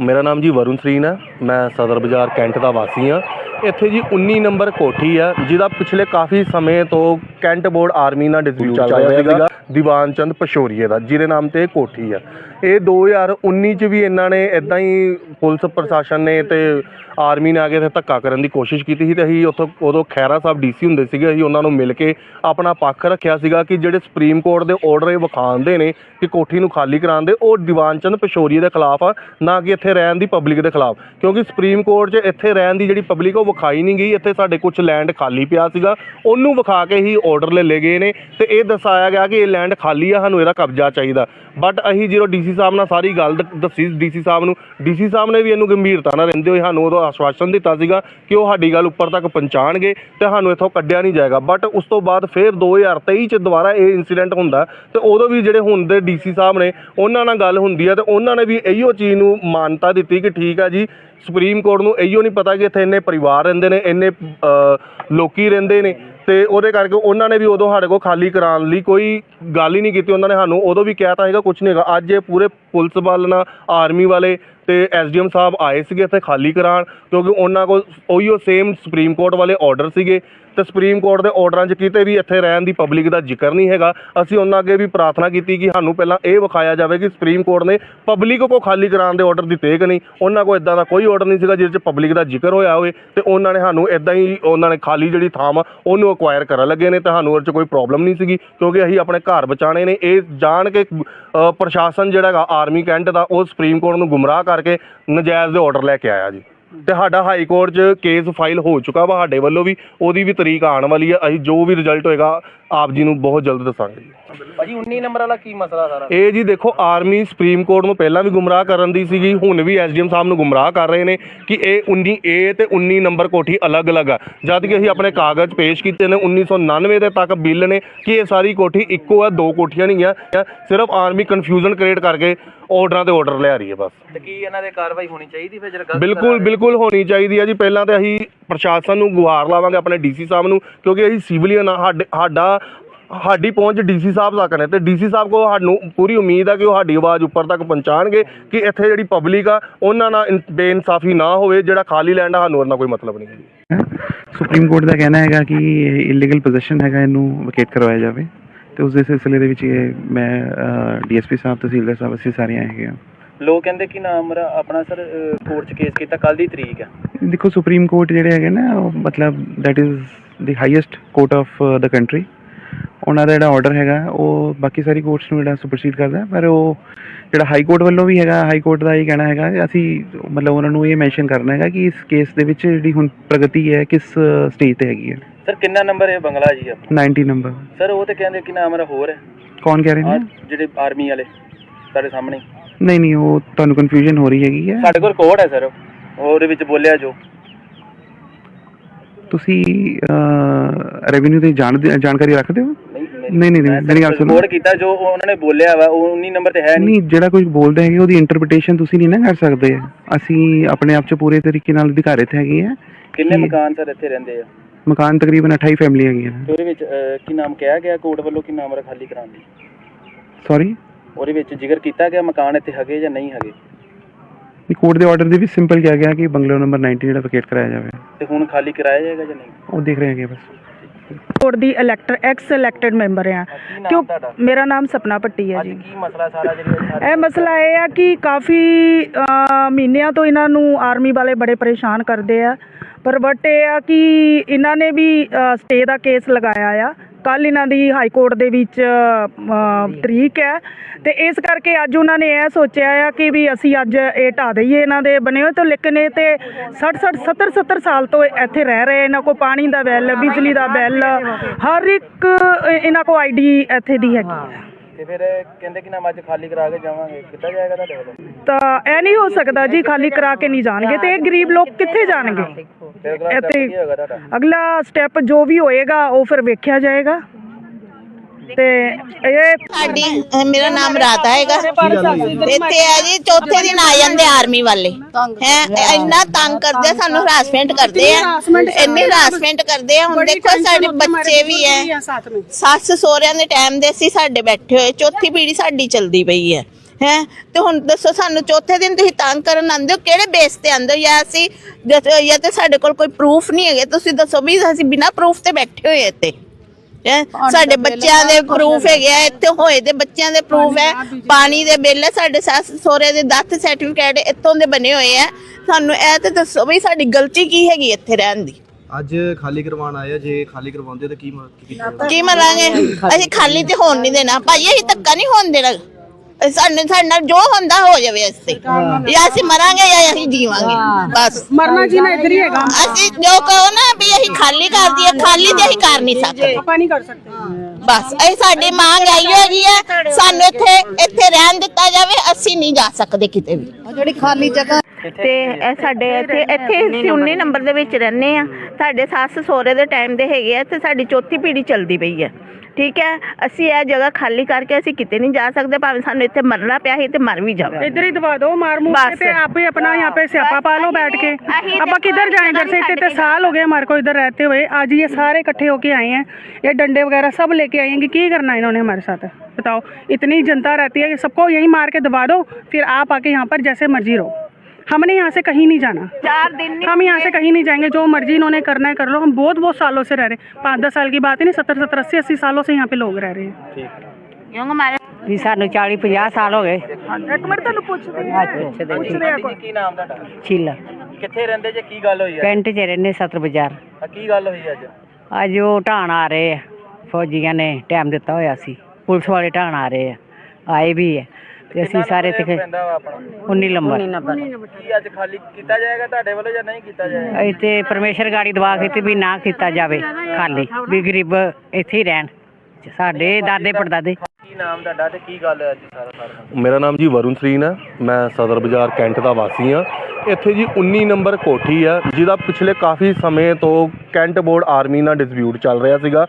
ਮੇਰਾ ਨਾਮ ਜੀ ਵਰੁਣ ਸਰੀਨ ਹੈ। ਮੈਂ ਸਦਰ ਬਾਜ਼ਾਰ ਕੈਂਟ ਦਾ ਵਾਸੀ ਹਾਂ। ਇੱਥੇ ਜੀ 19 ਨੰਬਰ ਕੋਠੀ ਆ ਜਿਹਦਾ ਪਿਛਲੇ ਕਾਫੀ ਸਮੇਂ ਤੋਂ ਕੈਂਟ ਬੋਰਡ ਆਰਮੀ ਨਾਲ ਡਿਸਪਿਊਟ ਚੱਲ ਰਿਹਾ ਸੀਗਾ। ਦੀਵਾਨ ਚੰਦ ਪਸ਼ੋਰੀਏ ਦਾ ਜਿਹਦੇ ਨਾਮ ਤੇ ਇਹ ਕੋਠੀ ਆ। ਇਹ 2019 ਚ ਵੀ ਇਹਨਾਂ ਨੇ ਇਦਾਂ ਹੀ ਪੁਲਿਸ ਪ੍ਰਸ਼ਾਸਨ ਨੇ ਤੇ ਆਰਮੀ ਨੇ ਆ ਕੇ ਇੱਥੇ ਧੱਕਾ ਕਰਨ ਦੀ ਕੋਸ਼ਿਸ਼ ਕੀਤੀ ਸੀ ਤੇ ਅਸੀਂ ਉੱਥੋਂ ਉਦੋਂ ਖੈਰਾ ਸਾਹਿਬ ਡੀਸੀ ਹੁੰਦੇ ਸੀਗੇ ਅਸੀਂ ਉਹਨਾਂ ਨੂੰ ਮਿਲ ਕੇ ਆਪਣਾ ਪੱਖ ਰੱਖਿਆ ਸੀਗਾ ਕਿ ਜਿਹੜੇ ਸੁਪਰੀਮ ਕੋਰਟ ਦੇ ਆਰਡਰ ਇਹ ਵਿਖਾਉਂਦੇ ਨੇ ਕਿ ਕੋਠੀ ਨੂੰ ਖਾਲੀ ਕਰਾਉਣ ਦੇ ਉਹ ਦੀਵਾਨ ਚੰਦ ਪਸ਼ੋਰੀਏ ਦੇ ਖਿਲਾਫ ਆ ਨਾ ਕਿ ਇੱਥੇ ਰਹਿਣ ਦੀ ਪਬਲਿਕ ਦੇ ਖਿਲਾਫ। ਕਿਉਂਕਿ ਸੁਪਰੀਮ ਕੋਰਟ 'ਚ ਇੱਥੇ ਰਹਿਣ ਦੀ ਜਿਹੜੀ ਪਬਲਿਕ ਉਹ ਵਿਖਾਈ ਨਹੀਂ ਗਈ। ਇੱਥੇ ਸਾਡੇ ਕੁਝ ਲੈਂਡ ਖਾਲੀ ਪਿਆ ਸੀਗਾ। ਉਹਨੂੰ ਵਿਖਾ ਕੇ ਹੀ ਆਰਡਰ ਲੈ ਲਏ ਗਏ ਨੇ ਤੇ ਇਹ ਦਰਸਾਇਆ ਗਿਆ ਕਿ ਇਹ ਲੈਂਡ ਖਾਲੀ ਆ, ਸਾਨੂੰ ਇਹਦਾ ਕਬਜ਼ਾ ਚਾਹੀਦਾ। ਬਟ ਅਸੀਂ ਜਦੋਂ ਡੀਸੀ ਸਾਹਿਬ ਨਾਲ ਸਾਰੀ ਗੱਲ ਦ- ਦੱਸੀ ਡੀਸੀ ਸਾਹਿਬ ਨੂੰ ਡੀਸੀ ਸਾਹਿਬ ਨੇ ਵੀ ਇਹਨੂੰ ਗੰਭੀਰਤਾ ਨਾਲ ਰਹਿੰਦੇ ਹੋਏ ਸਾਨੂੰ ਉਦੋਂ ਆਸ਼ਵਾਸਨ ਦਿੱਤਾ ਸੀਗਾ ਕਿ ਉਹ ਸਾਡੀ ਗੱਲ ਉੱਪਰ ਤੱਕ ਪਹੁੰਚਾਣਗੇ ਤੇ ਸਾਨੂੰ ਇੱਥੋਂ ਕੱਢਿਆ ਨਹੀਂ ਜਾਏਗਾ। ਬਟ ਉਸ ਤੋਂ ਬਾਅਦ ਫਿਰ 2023 ਚ ਦੁਬਾਰਾ ਇਹ ਇਨਸੀਡੈਂਟ ਹੁੰਦਾ ਤੇ ਉਦੋਂ ਵੀ ਜਿਹੜੇ ਹੁਣ ਦੇ ਡੀਸੀ ਸਾਹਿਬ ਨੇ, ਉਹਨਾਂ ਨਾਲ ਗੱਲ ਹੁੰਦੀ ਹੈ ਤੇ ਉਹਨਾਂ ਨੇ ਵੀ ਇਹੀਓ ਚੀਜ਼ ਨੂੰ ਮਾਨਤਾ ਦਿੱਤੀ ਕਿ ਠੀਕ ਆ ਜੀ ਸੁਪਰੀਮ ਕੋਰਟ ਨੂੰ ਇਹੀਓ ਨਹੀਂ ਪਤਾ ਕਿ ਇੱਥੇ ਇੰਨੇ ਪਰਿਵਾਰ ਰਹਿੰਦੇ ਨੇ ਇੰਨੇ ਅ, ਲੋਕੀ ਰਹਿੰਦੇ ਨੇ ਤੇ ਉਹਦੇ ਕਰਕੇ ਉਹਨਾਂ ਨੇ ਵੀ ਉਦੋਂ ਸਾਡੇ ਕੋਲ ਖਾਲੀ ਕਰਾਉਣ ਲਈ ਕੋਈ ਗੱਲ ਹੀ ਨਹੀਂ ਕੀਤੀ। ਉਹਨਾਂ ਨੇ ਸਾਨੂੰ ਉਦੋਂ ਵੀ ਕਿਹਾ ਤਾਂ ਹੈਗਾ ਕੁਝ ਨਹੀਂ ਹੈਗਾ। ਅੱਜ ਇਹ ਪੂਰੇ ਪੁਲਿਸ ਬਲ ਨਾਲ ਆਰਮੀ ਵਾਲੇ ਤੇ ਐਸਡੀਐਮ ਸਾਹਿਬ ਆਏ ਸੀਗੇ ਇੱਥੇ ਖਾਲੀ ਕਰਾਉਣ, ਕਿਉਂਕਿ ਉਹਨਾਂ ਕੋਲ ਉਹੀਓ ਸੇਮ ਸੁਪਰੀਮ ਕੋਰਟ ਵਾਲੇ ਆਰਡਰ ਸੀਗੇ। ਤੇ ਸੁਪਰੀਮ ਕੋਰਟ ਦੇ ਆਰਡਰਾਂ 'ਚ ਕਿਤੇ ਵੀ ਇੱਥੇ ਰਹਿਣ ਦੀ ਪਬਲਿਕ ਦਾ ਜ਼ਿਕਰ ਨਹੀਂ ਹੈਗਾ। ਅਸੀਂ ਉਹਨਾਂ ਅੱਗੇ ਵੀ ਪ੍ਰਾਰਥਨਾ ਕੀਤੀ ਕਿ ਸਾਨੂੰ ਪਹਿਲਾਂ ਇਹ ਵਿਖਾਇਆ ਜਾਵੇ ਕਿ ਸੁਪਰੀਮ ਕੋਰਟ ਨੇ ਪਬਲਿਕ ਕੋ ਖਾਲੀ ਕਰਾਉਣ ਦੇ ਆਰਡਰ ਦਿੱਤੇ ਕਿ ਨਹੀਂ। ਉਹਨਾਂ ਕੋਲ ਇਦਾਂ ਦਾ ਕੋਈ ਆਰਡਰ ਨਹੀਂ ਸੀਗਾ ਜਿਹਦੇ 'ਚ ਪਬਲਿਕ ਦਾ ਜ਼ਿਕਰ ਹੋਇਆ ਹੋਵੇ। ਤੇ ਉਹਨਾਂ ਨੇ ਸਾਨੂੰ ਇਦਾਂ ਹੀ ਉਹਨਾਂ ਨੇ ਖਾਲੀ ਜਿਹੜੀ ਥਾਂ ਵਾ ਉਹਨੂੰ ਅਕਵਾਇਰ ਕਰਨ ਲੱਗੇ ਨੇ ਤੇ ਸਾਨੂੰ ਉਹਦੇ 'ਚ ਕੋਈ ਪ੍ਰੋਬਲਮ ਨਹੀਂ ਸੀਗੀ। ਕਿਉਂਕਿ ਅਸੀਂ ਆਪਣੇ ਘਰ ਬਚਾਣੇ ਨੇ। ਇਹ ਜਾਣ ਕੇ ਪ੍ਰਸ਼ਾਸਨ ਜਿਹੜਾ ਹੈਗਾ ਆਰਮੀ ਕੈਂਟ ਦਾ, ਉਹ ਸੁਪਰੀਮ ਕੋਰਟ ਨੂੰ ਗੁੰਮਰਾਹ ਕਰ ਕਰਕੇ ਨਜਾਇਜ਼ ਦੇ ਆਰਡਰ ਲੈ ਕੇ ਆਇਆ ਜੀ। ਤੇ ਸਾਡਾ ਹਾਈ ਕੋਰਟ 'ਚ ਕੇਸ ਫਾਈਲ ਹੋ ਚੁੱਕਾ ਵਾ ਸਾਡੇ ਵੱਲੋਂ ਵੀ ਉਹਦੀ ਵੀ ਤਰੀਕ ਆਉਣ ਵਾਲੀ ਆ। ਅਸੀਂ ਜੋ ਵੀ ਰਿਜ਼ਲਟ ਹੋਏਗਾ ਆਪ ਜੀ ਨੂੰ ਬਹੁਤ ਜਲਦ ਦੱਸਾਂਗੇ ਜੀ। ਭਾਜੀ 19 ਨੰਬਰ ਵਾਲਾ ਕੀ ਮਸਲਾ ਸਾਰਾ? ਇਹ ਜੀ ਦੇਖੋ ਆਰਮੀ ਸੁਪਰੀਮ ਕੋਰਟ ਨੂੰ ਪਹਿਲਾਂ ਵੀ ਗੁੰਮਰਾਹ ਕਰਨ ਦੀ ਸੀਗੀ ਹੁਣ ਵੀ ਐਸਡੀਐਮ ਸਾਹਿਬ ਨੂੰ ਗੁੰਮਰਾਹ ਕਰ ਰਹੇ ਨੇ ਕਿ ਇਹ 19 ਏ ਤੇ 19 ਨੰਬਰ ਕੋਠੀ ਅਲੱਗ-ਅਲੱਗ ਆ। ਜਦ ਕਿ ਅਸੀਂ ਆਪਣੇ ਕਾਗਜ਼ ਪੇਸ਼ ਕੀਤੇ ਨੇ 1999 ਦੇ ਤੱਕ ਬਿੱਲ ਨੇ ਕਿ ਇਹ ਸਾਰੀ ਕੋਠੀ ਇੱਕੋ ਆ ਦੋ ਕੋਠੀਆਂ ਨਹੀਂ ਆ। ਸਿਰਫ ਆਰਮੀ ਕਨਫਿਊਜ਼ਨ ਕ੍ਰੀਏਟ ਕਰਕੇ ਆਰਡਰਾਂ ਤੇ ਆਰਡਰ ਲਿਆ ਰਹੀ ਹੈ ਬਸ। ਤੇ ਕੀ ਇਹਨਾਂ ਦੇ ਕਾਰਵਾਈ ਹੋਣੀ ਚਾਹੀਦੀ ਫਿਰ ਜਿਹੜਾ ਗਲਤ ਬਿਲਕੁਲ ਬਿਲਕੁਲ ਹੋਣੀ ਚਾਹੀਦੀ ਹੈ ਜੀ। ਪਹਿਲਾਂ ਤੇ ਅਸੀਂ ਪ੍ਰਸ਼ਾਸਨ ਨੂੰ ਗੁਹਾਰ ਲਾਵਾਂਗੇ ਆਪਣੇ ਡੀਸੀ ਸਾਹਿਬ ਨੂੰ ਕਿਉਂਕਿ ਅਸੀਂ ਸਿਵਲੀਅਨ ਆ ਸਾਡੇ ਸਾਡਾ ਪਹੁੰਚ ਡੀਸੀ ਸਾਹਿਬ ਤੱਕ ਨੇ। ਤੇ ਡੀਸੀ ਸਾਹਿਬ ਕੋ ਸਾਨੂੰ ਪੂਰੀ ਉਮੀਦ ਆ ਕਿ ਉਹ ਸਾਡੀ ਆਵਾਜ਼ ਉੱਪਰ ਤੱਕ ਪਹੁੰਚਾਣਗੇ ਕਿ ਇੱਥੇ ਜਿਹੜੀ ਪਬਲਿਕ ਆ ਉਹਨਾਂ ਨਾਲ ਇਨ- ਬੇਇਨਸਾਫੀ ਨਾ ਹੋਵੇ ਜਿਹੜਾ ਖਾਲੀ ਲੈਂਡ ਆ ਸਾਨੂੰ ਉਹਨਾਂ ਕੋਈ ਮਤਲਬ ਨਹੀਂ ਹੈ ਸੁਪਰੀਮ ਕੋਰਟ ਦਾ ਕਹਿਣਾ ਹੈਗਾ ਕਿ ਇਲੀਗਲ ਪੋਜੀਸ਼ਨ ਹੈਗਾ ਇਹਨੂੰ ਵਕੇਟ ਕਰਵਾਇਆ ਜਾਵੇ। ਤੇ ਉਸ ਦੇ ਸਿਲਸਿਲੇ ਦੇ ਵਿੱਚ ਇਹ ਮੈਂ ਡੀਐਸਪੀ ਸਾਹਿਬ ਤਹਿਸੀਲਦਾਰ ਸਾਹਿਬ ਅਸੀਂ ਸਾਰੇ ਆਏ ਹੈਗੇ ਹਾਂ। ਲੋਕ ਕਹਿੰਦੇ ਕਿ ਨਾਮ ਮੇਰਾ ਆਪਣਾ ਸਰ ਕੋਰਟ 'ਚ ਕੇਸ ਕੀਤਾ ਕੱਲ ਦੀ ਤਰੀਕ ਹੈ। ਦੇਖੋ ਸੁਪਰੀਮ ਕੋਰਟ ਜਿਹੜੇ ਹੈਗੇ ਨਾ ਉਹ ਮਤਲਬ that is the highest court of the country ਉਹਨਾਂ ਦਾ ਜਿਹੜਾ ਆਰਡਰ ਹੈਗਾ ਉਹ ਬਾਕੀ ਸਾਰੀ ਕੋਰਟਸ ਨੂੰ ਜਿਹੜਾ ਸੁਪਰਸੀਡ ਕਰਦਾ ਪਰ ਉਹ ਜਿਹੜਾ ਹਾਈ ਕੋਰਟ ਵੱਲੋਂ ਵੀ ਹੈਗਾ ਹਾਈ ਕੋਰਟ ਦਾ ਇਹ ਕਹਿਣਾ ਹੈਗਾ ਕਿ ਅਸੀਂ ਮਤਲਬ ਉਹਨਾਂ ਨੂੰ ਇਹ ਮੈਂਸ਼ਨ ਕਰਨਾ ਹੈਗਾ ਕਿ ਇਸ ਕੇਸ ਦੇ ਵਿੱਚ ਜਿਹੜੀ ਹੁਣ ਪ੍ਰਗਤੀ ਹੈ ਕਿਸ ਸਟੇਜ ਤੇ ਹੈਗੀ ਹੈ। ਸਰ ਕਿੰਨਾ ਨੰਬਰ ਹੈ ਬੰਗਲਾ ਜੀ ਆਪਣਾ? 90 ਨੰਬਰ ਸਰ ਉਹ ਤੇ ਕਹਿੰਦੇ ਕਿ ਨਾਮ ਮੇਰਾ ਹੋਰ ਹੈ। ਕੌਣ ਕਹਿ ਰਹੇ ਨੇ? ਆਹ ਜਿਹੜੇ ਆਰਮੀ ਵਾਲੇ ਸਾਡੇ ਸਾਹਮਣੇ। ਨਹੀਂ ਨਹੀਂ ਉਹ ਤੁਹਾਨੂੰ ਕਨਫਿਊਜ਼ਨ ਹੋ ਰਹੀ ਹੈਗੀ ਹੈ। ਸਾਡੇ ਕੋਲ ਕੋਡ ਹੈ ਸਰ। ਉਹਦੇ ਵਿੱਚ ਬੋਲਿਆ ਜੋ। ਤੁਸੀਂ ਰੈਵਨਿਊ ਦੀ ਜਾਣ ਜਾਣਕਾਰੀ ਰੱਖਦੇ ਹੋ? ਨਹੀਂ, ਨਹੀਂ, ਨਹੀਂ, ਮੇਰੀ ਗੱਲ ਸੁਣੋ। ਕੋਡ ਕੀਤਾ ਜੋ ਉਹਨਾਂ ਨੇ ਬੋਲਿਆ ਵਾ ਉਹ 19 ਨੰਬਰ ਤੇ ਹੈ ਨਹੀਂ। ਨਹੀਂ ਜਿਹੜਾ ਕੁਝ ਬੋਲਦੇ ਹੈਗੇ ਉਹਦੀ ਇੰਟਰਪ੍ਰੀਟੇਸ਼ਨ ਤੁਸੀਂ ਨਹੀਂ ਨਾ ਕਰ ਸਕਦੇ। ਅਸੀਂ ਆਪਣੇ ਆਪ ਚ ਪੂਰੇ ਤਰੀਕੇ ਨਾਲ ਅਧਿਕਾਰਿਤ ਹੈਗੇ ਆ ਕਿੰਨੇ ਮਕਾਨ ਸਰ ਇੱਥੇ ਰਹਿੰਦੇ ਆ? ਮਕਾਨ ਤਕਰੀਬਨ 28 ਫੈਮਿਲੀ ਹੈਗੀਆਂ ਤੇ ਉਹਦੇ ਵਿੱਚ ਅਹ, ਕੀ ਨਾਮ ਕਿਹਾ ਗਿਆ? ਕੋਰਟ ਵੱਲੋਂ ਕਿ ਨਾਮ ਖਾਲੀ ਕਰਾਉਣ ਦੀ ਸੌਰੀ ਉਹਦੇ ਵਿੱਚ ਜ਼ਿਕਰ ਕੀਤਾ ਗਿਆ ਮਕਾਨ ਇੱਥੇ ਹੈਗੇ ਜਾਂ ਨਹੀਂ ਹੈਗੇ? ਕੋਰਟ ਦੇ ਆਰਡਰ ਦੇ ਵਿੱਚ ਸਿੰਪਲ ਕਿਹਾ ਗਿਆ ਕਿ ਬੰਗਲੌਰ ਨੰਬਰ 90 ਜਿਹੜਾ ਵਕੇਟ ਕਰਾਇਆ ਜਾਵੇ। ਤੇ ਹੁਣ ਖਾਲੀ ਕਰਾਇਆ ਜਾਏਗਾ ਜਾਂ ਨਹੀਂ? ਉਹ ਦੇਖ ਰਹੇ ਹੈਗੇ ਬਸ। ਬੋਰਡ ਦੀ ਇਲੈਕਟਰ ਐਕਸ ਇਲੈਕਟਡ ਮੈਂਬਰ ਆ ਕਿਉਂ ਮੇਰਾ ਨਾਮ ਸਪਨਾ ਭੱਟੀ ਹੈ ਜੀ। ਕੀ ਮਸਲਾ ਸਾਰਾ ਜਿਹੜੀ ਸਾਰੀ ਇਹ ਮਸਲਾ ਇਹ ਆ ਕਿ ਕਾਫੀ ਮਹੀਨਿਆਂ ਤੋਂ ਇਹਨਾਂ ਨੂੰ ਆਰਮੀ ਵਾਲੇ ਬੜੇ ਪਰੇਸ਼ਾਨ ਕਰਦੇ ਆ। ਪਰ ਬਟ ਇਹ ਆ ਕਿ ਇਹਨਾਂ ਨੇ ਵੀ ਸਟੇ ਦਾ ਕੇਸ ਲਗਾਇਆ ਆ। ਕੱਲ ਇਹਨਾਂ ਦੀ ਹਾਈ ਕੋਰਟ ਦੇ ਵਿੱਚ ਤਰੀਕ ਹੈ। ਤੇ ਇਸ ਕਰਕੇ ਅੱਜ ਉਹਨਾਂ ਨੇ ਇਹ ਸੋਚਿਆ ਆ ਕਿ ਵੀ ਅਸੀਂ ਅੱਜ ਇਹ ਢਾ ਦਈਏ ਇਹਨਾਂ ਦੇ ਬਣੇ ਹੋਏ ਤਾਂ ਲੇਕਿਨ ਇਹ ਤੇ 60 60 70 70 ਸਾਲ ਤੋਂ ਇੱਥੇ ਰਹਿ ਰਹੇ ਇਹਨਾਂ ਕੋਲ ਪਾਣੀ ਦਾ ਬਿੱਲ, ਬਿਜਲੀ ਦਾ ਬਿੱਲ, ਹਰ ਇੱਕ ਇਹਨਾਂ ਕੋਲ ਆਈਡੀ ਇੱਥੇ ਦੀ ਹੈਗੀ ਹੈ ਤੇ ਫਿਰ ਕਹਿੰਦੇ ਕਿ ਨਾਮ ਅੱਜ ਖਾਲੀ ਕਰਾ ਕੇ ਜਾਵਾਂਗੇ। ਕੀਤਾ ਜਾਏਗਾ ਤੁਹਾਡੇ ਵੱਲੋਂ? ਤਾਂ ਇਹ ਨਹੀਂ ਹੋ ਸਕਦਾ ਜੀ ਖਾਲੀ ਕਰਾ ਕੇ ਨਹੀਂ ਜਾਣਗੇ ਤੇ ਇਹ ਗਰੀਬ ਲੋਕ ਕਿੱਥੇ ਜਾਣਗੇ? ਫਿਰ ਅਗਲਾ ਇਹ step ਤੇ- ਕੀ ਹੋਏਗਾ ਤੁਹਾਡਾ? ਅਗਲਾ ਸਟੈਪ ਜੋ ਵੀ ਹੋਏਗਾ ਉਹ ਫਿਰ ਵੇਖਿਆ ਜਾਏਗਾ। ਤੇ ਇਹ ਸਾਡੀ ਅਹ ਮੇਰਾ ਨਾਮ ਰਾਧਾ ਹੈਗਾ। ਇੱਥੇ ਆ ਜੀ ਚੌਥੇ ਦਿਨ ਆ ਜਾਂਦੇ ਆਰਮੀ ਵਾਲੇ। ਹੈ ਇੰਨਾ ਤੰਗ ਕਰਦੇ ਆ, ਸਾਨੂੰ ਹਰਾਸਮੈਂਟ ਕਰਦੇ ਆ। ਇੰਨੀ ਹਰਾਸਮੈਂਟ ਕਰਦੇ ਆ ਹੁਣ ਦੇਖੋ ਸਾਡੇ ਬੱਚੇ ਵੀ ਐ। ਸੱਸ ਸੋਹਰਿਆਂ ਦੇ ਟਾਈਮ ਦੇ ਸੀ ਸਾਡੇ ਬੈਠੇ ਹੋਏ ਚੌਥੀ ਪੀੜੀ ਸਾਡੀ ਚਲਦੀ ਪਈ ਹੈ ਹੈ ਤੇ ਹੁਣ ਦੱਸੋ ਸਾਨੂੰ ਚੌਥੇ ਦਿਨ ਤੁਸੀਂ ਤੰਗ ਕਰਨ ਆਉਂਦੇ ਹੋ ਕਿਹੜੇ ਬੇਸ ਤੇ ਆਉਂਦੇ ਹੋ? ਜਾਂ ਅਸੀਂ ਜਾਂ ਤੇ ਸਾਡੇ ਕੋਲ ਕੋਈ ਪ੍ਰੂਫ ਨਹੀਂ ਹੈਗੇ ਤੁਸੀਂ ਦੱਸੋ ਵੀ ਅਸੀਂ ਬਿਨਾਂ ਪ੍ਰੂਫ ਤੇ ਬੈਠੇ ਹੋਏ ਇੱਥੇ। ਹੈਂ? ਸਾਡੇ ਬੱਚਿਆਂ ਦੇ ਪ੍ਰੂਫ ਹੈਗੇ। ਆ ਇੱਥੇ ਹੋਏ ਦੇ ਬੱਚਿਆਂ ਦੇ ਪ੍ਰੂਫ ਹੈ। ਪਾਣੀ ਦੇ ਬਿੱਲ ਹੈ ਸਾਡੇ ਸੱਸ ਸਹੁਰੇ ਦੇ ਦੱਤ ਸਰਟੀਫਿਕੇਟ ਇੱਥੋਂ ਦੇ ਬਣੇ ਹੋਏ ਆ। ਸਾਨੂੰ ਇਹ ਤੇ ਦੱਸੋ ਵੀ ਸਾਡੀ ਗਲਤੀ ਕੀ ਹੈਗੀ ਇੱਥੇ ਰਹਿਣ ਦੀ? ਅੱਜ ਖਾਲੀ ਕਰਵਾਉਣ ਆਏ ਆ ਜੇ ਖਾਲੀ ਕਰਵਾਉਂਦੇ ਤਾਂ ਕੀ ਮ- ਕੀ ਕੀਤਾ ਕੀ ਮਰਾਂਗੇ ਅਸੀਂ ਖਾਲੀ ਤੇ ਹੋਣ ਨਹੀਂ ਦੇਣਾ। ਭਾਈ ਅਸੀਂ ਧੱਕਾ ਨਹੀਂ ਹੋਣ ਦੇਣਾ। ਅਸੀਂ- ਸਾਡੇ ਸਾਡੇ ਨਾਲ ਜੋ ਹੁੰਦਾ ਹੋ ਜਾਵੇ ਅਸੀਂ। ਜਾਂ ਅਸੀਂ ਮਰਾਂਗੇ ਜਾਂ ਅਸੀਂ ਜੀਵਾਂਗੇ। ਬਸ। ਮਰਨਾ ਜੀ ਨਾ ਇੱਧਰ ਹੀ ਹੈਗਾ। ਅਸੀਂ ਜੋ ਕਹੋ ਨਾ ਵੀ ਅਸੀਂ ਖਾਲੀ ਕਰ ਦਈਏ ਖਾਲੀ ਤੇ ਅਸੀਂ ਕਰ ਨਹੀਂ ਸਕਦੇ। ਆਪਾਂ ਨਹੀਂ ਕਰ ਸਕਦੇ। ਬਸ ਇਹ ਸਾਡੀ ਮੰਗ ਆਈ ਹੈਗੀ ਹੈ। ਸਾਨੂੰ ਇੱਥੇ ਇੱਥੇ ਰਹਿਣ ਦਿੱਤਾ ਜਾਵੇ ਅਸੀਂ ਨਹੀਂ ਜਾ ਸਕਦੇ ਕਿਤੇ ਵੀ। ਜਿਹੜੀ ਖਾਲੀ ਜਗ੍ਹਾ। ਤੇ ਇਹ ਸਾਡੇ ਇੱਥੇ ਇੱਥੇ ਅਸੀਂ 19 ਨੰਬਰ ਦੇ ਵਿੱਚ ਰਹਿੰਦੇ ਆ ਸਾਡੇ ਸੱਸ ਸਹੁਰੇ ਦੇ ਟਾਈਮ ਦੇ ਹੈਗੇ ਆ ਤੇ ਸਾਡੀ ਚੌਥੀ ਪੀੜ੍ਹੀ ਚੱਲਦੀ ਪਈ ਹੈ। ਠੀਕ ਹੈ ਅਸੀਂ ਇਹ ਜਗ੍ਹਾ ਖਾਲੀ ਕਰਕੇ ਅਸੀਂ ਕਿਤੇ ਨਹੀਂ ਜਾ ਸਕਦੇ ਭਾਵੇਂ ਸਾਨੂੰ ਇੱਥੇ ਮਰਨਾ ਪਿਆ ਸੀ ਤੇ ਮਰ ਵੀ ਜਾਵਾਂਗੇ इधर ही दबा दो मार मुंह बस। पे आप ही अपना यहाँ पे स्यापा पालो बैठ के अही अब देखो, किधर जाएं इधर से जगह इतने इतने नहीं साल हो गए हमारे को इधर रहते हुए आज ये सारे इकट्ठे होके आए हैं ये डंडे वगैरह सब लेके आए हैं कि क्या करना है इन्होंने हमारे साथ बताओ इतनी जनता रहती है कि सबको यहीं मार के दबा दो फिर आप आके यहाँ पर जैसे मर्जी रहो हमने यहाँ से कहीं नहीं जाना ਚਾਰ ਦਿਨ हम यहाँ से कहीं नहीं जाएंगे जो मर्जी इन्होंने करना है कर लो हम बहुत बहुत सालों से रह रहे हैं पाँच दस साल की बात ही नहीं सत्तर सत्तर अस्सी अस्सी सालों से यहाँ पे लोग रह रहे हैं ਕਿਉਂਕਿ ਮਾਰੇ ਵੀ ਸਾਨੂੰ 40 50 ਸਾਲ ਹੋ ਗਏ एक मिनट तेन पूछते हैं पूछते हैं ਜੀ ਕੀ ਨਾਮ ਤੁਹਾਡਾ ਛਿੱਲ ਕਿੱਥੇ ਰਹਿੰਦੇ ਜੇ ਕੀ ਗੱਲ ਹੋਈ ਆ ਪਿੰਡ 'ਚ ਰਹਿੰਦੇ ਸਤਰ ਬਾਜ਼ਾਰ ਆ ਕੀ ਗੱਲ ਹੋਈ ਅੱਜ ਅੱਜ ਉਹ ਢਾਣ ਆ ਰਹੇ ਆ ਫੌਜੀਆਂ ਨੇ ਟਾਈਮ ਦਿੱਤਾ ਹੋਇਆ ਸੀ ਪੁਲਿਸ ਵਾਲੇ ਢਾਣ ਆ ਰਹੇ ਆ ਆਏ ਵੀ ਹੈ ਤੇ ਅਸੀਂ ਸਾਰੇ ਇੱਥੇ ਪੈਂਦਾ ਵਾ ਆਪਣਾ? 19 ਨੰਬਰ। ਕੀ ਅੱਜ ਖਾਲੀ ਕੀਤਾ ਜਾਏਗਾ ਤੁਹਾਡੇ ਵੱਲੋਂ ਜਾਂ ਨਹੀਂ ਕੀਤਾ ਜਾਏਗਾ? ਇੱਥੇ ਪਰਮੇਸ਼ਰ ਗਾੜੀ ਦਵਾ ਕੀਤੀ ਵੀ ਨਾ ਕੀਤਾ ਜਾਵੇ ਖਾਲੀ। ਵੀ ਗਰੀਬ ਇੱਥੇ ਹੀ ਰਹਿਣ। ਸਾਡੇ ਦਾਦੇ ਪੜਦਾਦੇ। ਕੀ ਨਾਮ ਤੁਹਾਡਾ ਤੇ ਕੀ ਗੱਲ ਹੈ ਅੱਜ ਸਾਰਾ ਸਾਰਾ ਮੇਰਾ ਨਾਮ ਜੀ ਵਰੁਣ ਸਰੀਨ ਹੈ। ਮੈਂ ਸਦਰ ਬਾਜ਼ਾਰ ਕੈਂਟ ਦਾ ਵਾਸੀ ਹਾਂ। ਇੱਥੇ ਜੀ 19 ਨੰਬਰ ਕੋਠੀ ਆ ਜਿਹਦਾ ਪਿਛਲੇ ਕਾਫੀ ਸਮੇਂ ਤੋਂ ਕੈਂਟ ਬੋਰਡ ਆਰਮੀ ਨਾਲ ਡਿਸਪਿਊਟ ਚੱਲ ਰਿਹਾ ਸੀਗਾ।